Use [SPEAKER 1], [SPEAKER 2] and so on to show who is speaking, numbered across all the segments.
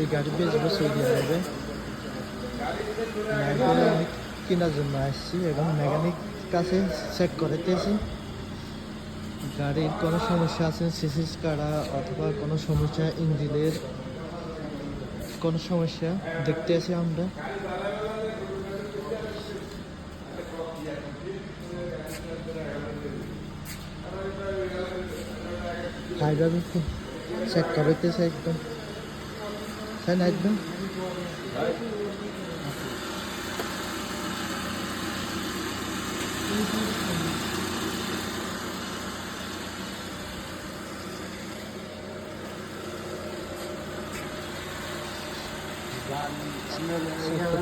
[SPEAKER 1] এই গাড়ি বেচবো সৌদি আরবে গাড়িগুলো আমি কেনার জন্য আসছি এবং মেকানিক কাছে চেক করাতেছি গাড়ির কোনো সমস্যা আছে সিসিস কাড়া অথবা কোনো সমস্যা ইঞ্জিনের কোনো সমস্যা দেখতে আছি আমরা হাইভাবে চেক করাইতেছে একদম। তাই না একদম।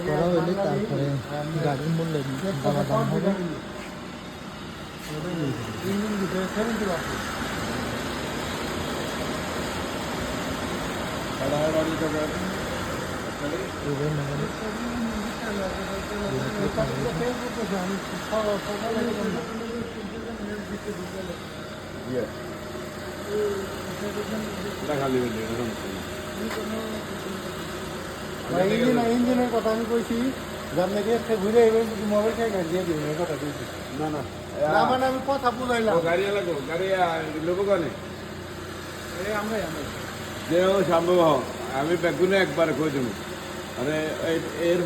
[SPEAKER 1] করা হইলে তারপরে গাড়ির মূল্য দাম হবে।
[SPEAKER 2] ইঞ্জিনের কথা আমি কইছি যে আপনাকে একটা ঘুরে এবার মোবাইল খেয়ে গাড়ি দিয়ে দিবেন কথা কইছি
[SPEAKER 3] না না।
[SPEAKER 2] না মানে আমি কথা বুঝাইলাম
[SPEAKER 3] গাড়ি লাগো গাড়ি লোক কানে
[SPEAKER 2] এই আমরাই আমরাই।
[SPEAKER 3] যে সম্ভব হোক আমি বেগুনে একবার কই দেবো মানে এর